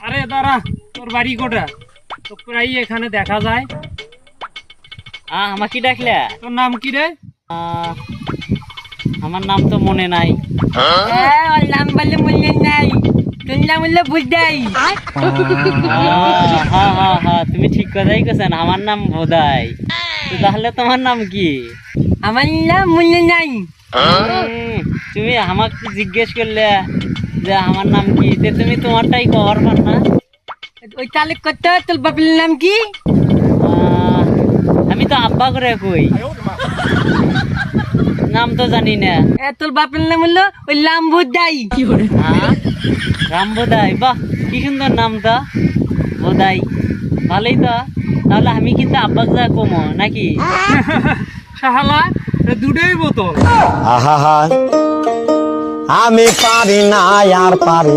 দাঁড়া তোর বাড়ি কোটা তো প্রায় এখানে দেখা যায়। আহ আমার কি ডাকলে? তোর নাম কি রে? আমার নাম তো মনে নাই। হ্যাঁ নাম বললে মূল্য নাই। তোর নাম হলো বুঝাই আহ, হ্যাঁ হ্যাঁ হ্যাঁ তুমি ঠিক কথাই কেছেন আমার নাম বোধাই তাহলে তোমার নাম কি? আমার নাম মূল্য নাই। তুমি আমাকে জিজ্ঞেস করলে। যে আমার নাম কি? তে তুমি তোমারটাই কভার পার না। ওই তাহলে কত তোর বাপের নাম কি? আহ, আমি তো আব্বা করে কই। নাম তো জানি না। এ, তোর বাপের নাম হলো ওই লাম কি হ্যাঁ? রাম বোধাই বাহ কি সুন্দর নাম তো। বোধাই ভালোই তো। তাহলে আমি কিন্তু আব্বাক যা কমো নাকি? শাহালা এ দুটোই বোতল। আহা আমি পারি না আর পারি